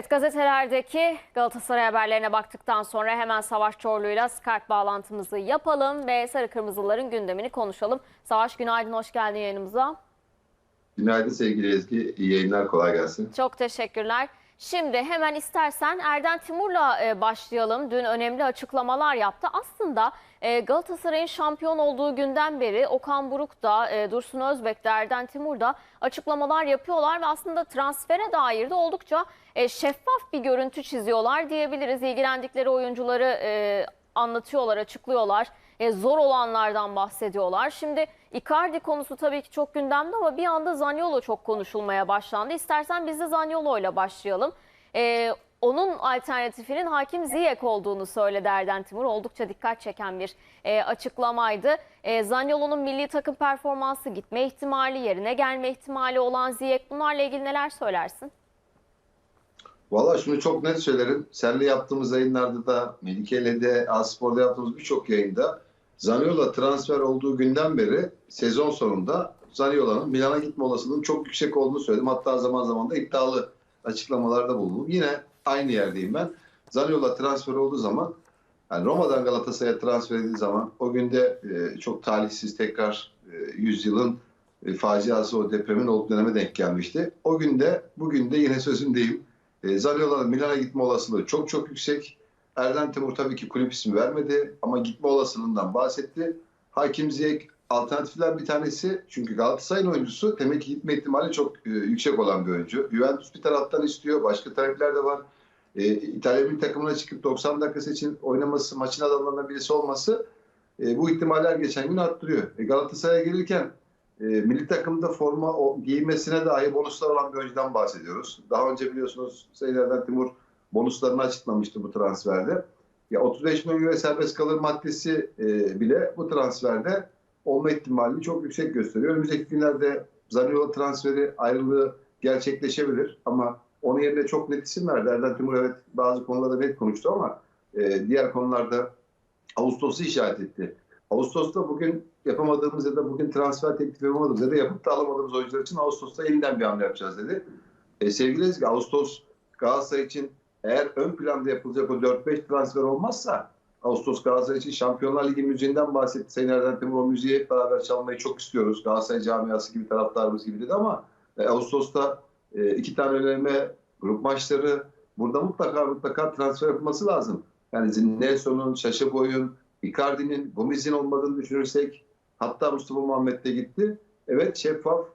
Evet gazetelerdeki Galatasaray haberlerine baktıktan sonra hemen Savaş Çorlu'yla Skype bağlantımızı yapalım ve Sarı Kırmızıların gündemini konuşalım. Savaş günaydın, hoş geldin yayınımıza. Günaydın sevgili Ezgi. İyi yayınlar, kolay gelsin. Çok teşekkürler. Şimdi hemen istersen Erden Timur'la e, başlayalım. Dün önemli açıklamalar yaptı. Aslında e, Galatasaray'ın şampiyon olduğu günden beri Okan Buruk da, e, Dursun Özbek de, Erden Timur da açıklamalar yapıyorlar ve aslında transfere dair de oldukça şeffaf bir görüntü çiziyorlar diyebiliriz. İlgilendikleri oyuncuları anlatıyorlar, açıklıyorlar. E, zor olanlardan bahsediyorlar. Şimdi Icardi konusu tabii ki çok gündemde ama bir anda Zaniolo çok konuşulmaya başlandı. İstersen biz de Zaniolo ile başlayalım. E, onun alternatifinin Hakim Ziyech olduğunu söyledi Erden Timur. Oldukça dikkat çeken bir e, açıklamaydı. E, Zaniolo'nun milli takım performansı gitme ihtimali, yerine gelme ihtimali olan Ziyech bunlarla ilgili neler söylersin? Valla şunu çok net söylerim. Seninle yaptığımız yayınlarda da, Melike'yle de, Aspor'da yaptığımız birçok yayında Zaniola transfer olduğu günden beri sezon sonunda Zaniola'nın Milan'a gitme olasılığının çok yüksek olduğunu söyledim. Hatta zaman zaman da iddialı açıklamalarda bulundum. Yine aynı yerdeyim ben. Zaniola transfer olduğu zaman yani Roma'dan Galatasaray'a transfer edildiği zaman o günde e, çok talihsiz tekrar e, yüzyılın e, faciası o depremin olduğu döneme denk gelmişti. O günde, bugün de yine sözümdeyim. E, Zaniola'nın Milan'a gitme olasılığı çok çok yüksek. Erden Timur tabii ki kulüp ismi vermedi ama gitme olasılığından bahsetti. Hakim Ziyech alternatifler bir tanesi. Çünkü Galatasaray'ın oyuncusu demek ki gitme ihtimali çok e, yüksek olan bir oyuncu. Juventus bir taraftan istiyor. Başka talepler de var. E, İtalya milli takımına çıkıp 90 dakikası için oynaması, maçın adamlarından birisi olması e, bu ihtimaller geçen gün arttırıyor. E, Galatasaray'a gelirken e, milli takımda forma o, giymesine dahi bonuslar olan bir oyuncudan bahsediyoruz. Daha önce biliyorsunuz Sayın Erdem Timur bonuslarını açıklamıştı bu transferde. Ya 35 milyon euro serbest kalır maddesi e, bile bu transferde olma ihtimalini çok yüksek gösteriyor. Önümüzdeki günlerde Zaniolo transferi ayrılığı gerçekleşebilir ama onun yerine çok net isim verdi. Erdem Timur evet bazı konularda net konuştu ama e, diğer konularda Ağustos'u işaret etti. Ağustos'ta bugün yapamadığımız ya da bugün transfer teklifi yapamadığımız ya da yapıp da alamadığımız oyuncular için Ağustos'ta yeniden bir hamle yapacağız dedi. E, sevgili Ezgi Ağustos Galatasaray için eğer ön planda yapılacak o 4-5 transfer olmazsa Ağustos Galatasaray için Şampiyonlar Ligi müziğinden bahsetti. Sayın Erdem Timur o müziği hep beraber çalmayı çok istiyoruz. Galatasaray camiası gibi taraftarımız gibi dedi ama e, Ağustos'ta e, iki tane önemli grup maçları burada mutlaka mutlaka transfer yapılması lazım. Yani Nelson'un, Şaşı Boy'un, Icardi'nin, Gomez'in olmadığını düşünürsek hatta Mustafa Muhammed de gitti. Evet şeffaf,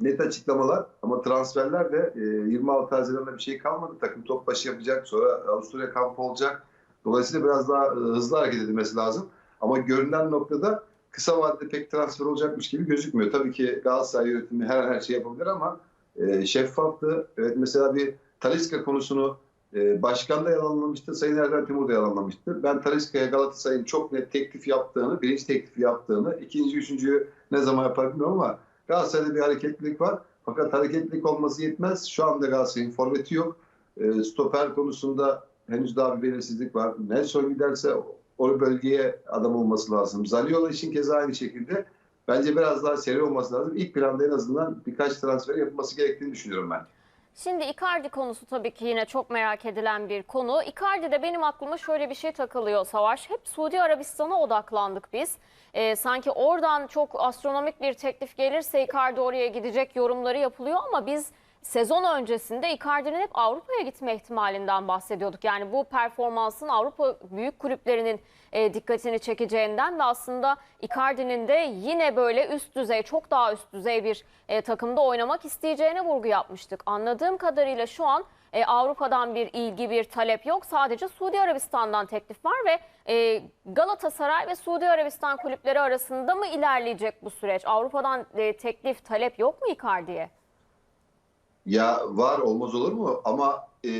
net açıklamalar ama transferler de e, 26 Haziran'da bir şey kalmadı. Takım top başı yapacak, sonra Avusturya kampı olacak. Dolayısıyla biraz daha e, hızlı hareket edilmesi lazım. Ama görünen noktada kısa vadede pek transfer olacakmış gibi gözükmüyor. Tabii ki Galatasaray yönetimi her her şey yapabilir ama e, şeffaftı. Evet mesela bir Taliska konusunu e, başkan da yalanlamıştı, Sayın Erdem Timur da yalanlamıştı. Ben Taliska'ya Galatasaray'ın çok net teklif yaptığını, birinci teklifi yaptığını, ikinci, üçüncüyü ne zaman yapar bilmiyorum ama Galatasaray'da bir hareketlilik var. Fakat hareketlilik olması yetmez. Şu anda Galatasaray'ın forveti yok. E, stoper konusunda henüz daha bir belirsizlik var. Nelson giderse o bölgeye adam olması lazım. Zaniolo için keza aynı şekilde. Bence biraz daha seri olması lazım. İlk planda en azından birkaç transfer yapılması gerektiğini düşünüyorum ben. Şimdi Icardi konusu tabii ki yine çok merak edilen bir konu. Icardi'de benim aklıma şöyle bir şey takılıyor Savaş. Hep Suudi Arabistan'a odaklandık biz. Ee, sanki oradan çok astronomik bir teklif gelirse Icardi oraya gidecek yorumları yapılıyor ama biz sezon öncesinde Icardi'nin hep Avrupa'ya gitme ihtimalinden bahsediyorduk. Yani bu performansın Avrupa büyük kulüplerinin e, dikkatini çekeceğinden ve aslında Icardi'nin de yine böyle üst düzey, çok daha üst düzey bir e, takımda oynamak isteyeceğine vurgu yapmıştık. Anladığım kadarıyla şu an e, Avrupa'dan bir ilgi, bir talep yok. Sadece Suudi Arabistan'dan teklif var ve e, Galatasaray ve Suudi Arabistan kulüpleri arasında mı ilerleyecek bu süreç? Avrupa'dan e, teklif, talep yok mu Icardi'ye? Ya var olmaz olur mu? Ama e,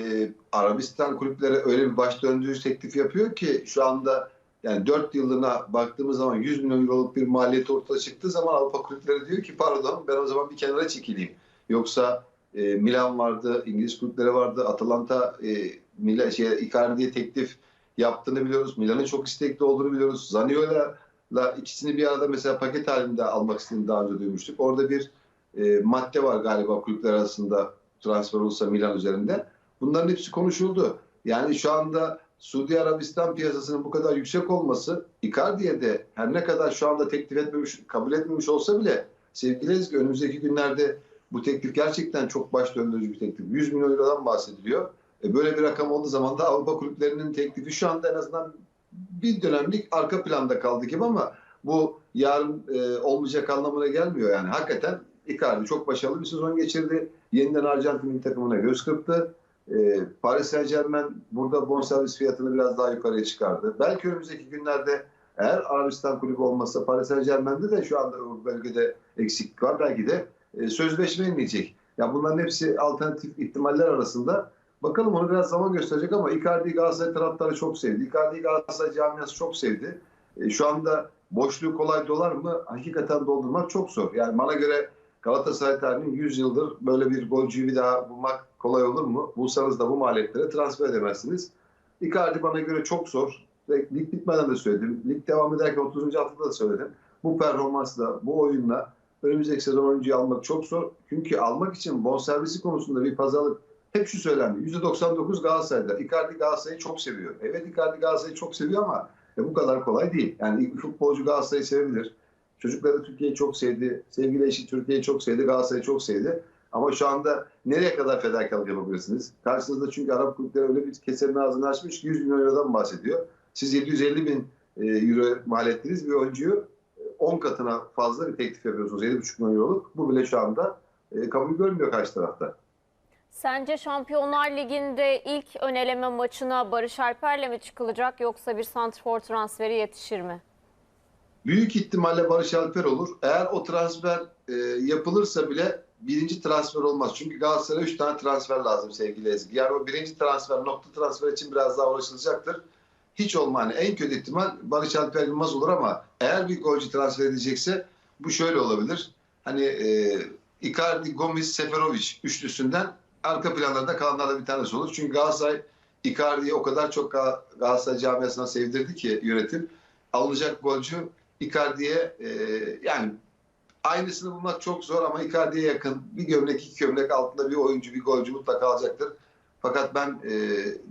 Arabistan kulüpleri öyle bir baş döndürücü teklif yapıyor ki şu anda yani 4 yılına baktığımız zaman 100 milyon euroluk bir maliyet ortaya çıktığı zaman Avrupa kulüpleri diyor ki pardon ben o zaman bir kenara çekileyim. Yoksa e, Milan vardı, İngiliz kulüpleri vardı, Atalanta e, Milan, şey, Icardi'ye teklif yaptığını biliyoruz. Milan'ın çok istekli olduğunu biliyoruz. Zaniola'la ikisini bir arada mesela paket halinde almak istediğini daha önce duymuştuk. Orada bir e, madde var galiba kulüpler arasında transfer olursa Milan üzerinde. Bunların hepsi konuşuldu. Yani şu anda Suudi Arabistan piyasasının bu kadar yüksek olması Icardi'ye de her ne kadar şu anda teklif etmemiş, kabul etmemiş olsa bile sevgili Ezgi önümüzdeki günlerde bu teklif gerçekten çok baş döndürücü bir teklif. 100 milyon eurodan bahsediliyor. E böyle bir rakam olduğu zaman da Avrupa kulüplerinin teklifi şu anda en azından bir dönemlik arka planda kaldı gibi ama bu yarın e, olmayacak anlamına gelmiyor yani. Hakikaten Icardi çok başarılı bir sezon geçirdi. Yeniden Arjantin takımına göz kırptı. E, Paris Saint Germain burada bonservis fiyatını biraz daha yukarıya çıkardı. Belki önümüzdeki günlerde eğer Arabistan kulübü olmazsa Paris Saint Germain'de de şu anda o bölgede eksiklik var. Belki de e, sözleşme inmeyecek. Ya bunların hepsi alternatif ihtimaller arasında. Bakalım onu biraz zaman gösterecek ama Icardi Galatasaray taraftarı çok sevdi. Icardi Galatasaray camiası çok sevdi. E, şu anda boşluğu kolay dolar mı? Hakikaten doldurmak çok zor. Yani bana göre Galatasaray tarihinin 100 yıldır böyle bir golcüyü bir daha bulmak kolay olur mu? Bulsanız da bu maliyetlere transfer edemezsiniz. Icardi bana göre çok zor. Lig bitmeden de söyledim. Lig devam ederken 30. haftada da söyledim. Bu performansla, bu oyunla önümüzdeki sezon oyuncuyu almak çok zor. Çünkü almak için bonservisi konusunda bir pazarlık hep şu söylendi. %99 Galatasaray'da. Icardi Galatasaray'ı çok seviyor. Evet Icardi Galatasaray'ı çok seviyor ama e, bu kadar kolay değil. Yani futbolcu Galatasaray'ı sevebilir. Çocukları Türkiye'yi çok sevdi. Sevgili eşi Türkiye'yi çok sevdi. Galatasaray'ı çok sevdi. Ama şu anda nereye kadar fedakarlık yapabilirsiniz? Karşınızda çünkü Arap kulüpleri öyle bir keserin ağzını açmış ki 100 milyon eurodan bahsediyor. Siz 750 bin e, euro mal ettiğiniz bir oyuncuyu e, 10 katına fazla bir teklif yapıyorsunuz. 7,5 milyon euroluk. Bu bile şu anda e, kabul görmüyor karşı tarafta. Sence Şampiyonlar Ligi'nde ilk ön eleme maçına Barış Alper'le mi çıkılacak yoksa bir santrfor transferi yetişir mi? Büyük ihtimalle Barış Alper olur. Eğer o transfer e, yapılırsa bile birinci transfer olmaz. Çünkü Galatasaray'a 3 tane transfer lazım sevgili Ezgi. Yani o birinci transfer, nokta transfer için biraz daha uğraşılacaktır. Hiç olma hani en kötü ihtimal Barış Alper Yılmaz olur ama eğer bir golcü transfer edecekse bu şöyle olabilir. Hani e, Icardi, Gomis, Seferovic üçlüsünden arka planlarda kalanlardan bir tanesi olur. Çünkü Galatasaray Icardi'yi o kadar çok Gal- Galatasaray camiasına sevdirdi ki yönetim. Alınacak golcü Icardi'ye e, yani aynısını bulmak çok zor ama Icardi'ye yakın bir gömlek iki gömlek altında bir oyuncu bir golcü mutlaka alacaktır. Fakat ben e,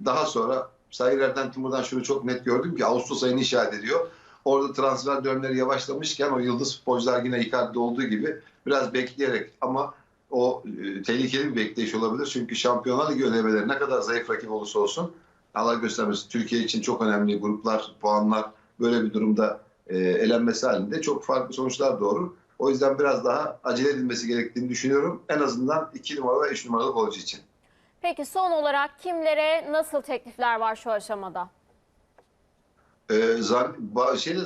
daha sonra Sayın Erdem Timur'dan şunu çok net gördüm ki Ağustos ayını işaret ediyor. Orada transfer dönemleri yavaşlamışken o yıldız futbolcular yine Icardi'de olduğu gibi biraz bekleyerek ama o e, tehlikeli bir bekleyiş olabilir. Çünkü Şampiyonlar Ligi önemeleri ne kadar zayıf rakip olursa olsun Allah göstermesin Türkiye için çok önemli gruplar, puanlar böyle bir durumda e, elenmesi halinde çok farklı sonuçlar doğurur. O yüzden biraz daha acele edilmesi gerektiğini düşünüyorum. En azından 2 numara ve 3 numaralı golcü için. Peki son olarak kimlere nasıl teklifler var şu aşamada? Ee, şeyde,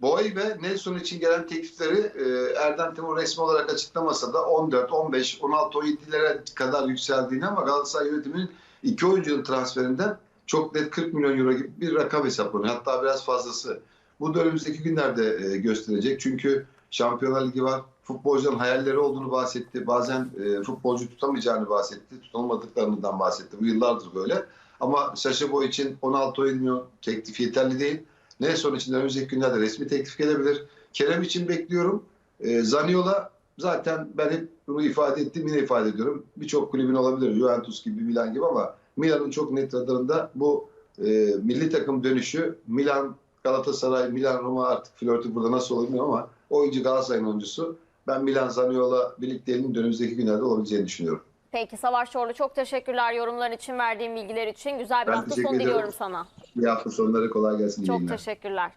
Boy ve Nelson için gelen teklifleri e, Erdem Timur resmi olarak açıklamasa da 14, 15, 16, 17'lere kadar yükseldiğini ama Galatasaray yönetiminin iki oyuncunun transferinden çok net 40 milyon euro gibi bir rakam hesaplanıyor. Hatta biraz fazlası. Bu da önümüzdeki günlerde e, gösterecek. Çünkü Şampiyonlar Ligi var. Futbolcuların hayalleri olduğunu bahsetti. Bazen e, futbolcu tutamayacağını bahsetti. Tutulmadıklarından bahsetti. Bu yıllardır böyle. Ama Saşa Boy için 16 milyon teklif yeterli değil. Nelson için de önümüzdeki günlerde resmi teklif gelebilir. Kerem için bekliyorum. E, Zaniola zaten ben hep bunu ifade ettim yine ifade ediyorum. Birçok kulübün olabilir. Juventus gibi, Milan gibi ama Milan'ın çok net radarında bu e, milli takım dönüşü Milan, Galatasaray, Milan, Roma artık flörtü burada nasıl olur bilmiyorum ama oyuncu Galatasaray'ın oyuncusu. Ben Milan Zaniola birlikteliğinin de önümüzdeki günlerde olabileceğini düşünüyorum. Peki Savaş Çorlu çok teşekkürler yorumların için, verdiğin bilgiler için. Güzel bir Ben hafta sonu diliyorum sana. İyi hafta sonları kolay gelsin. Çok yayınlar. teşekkürler.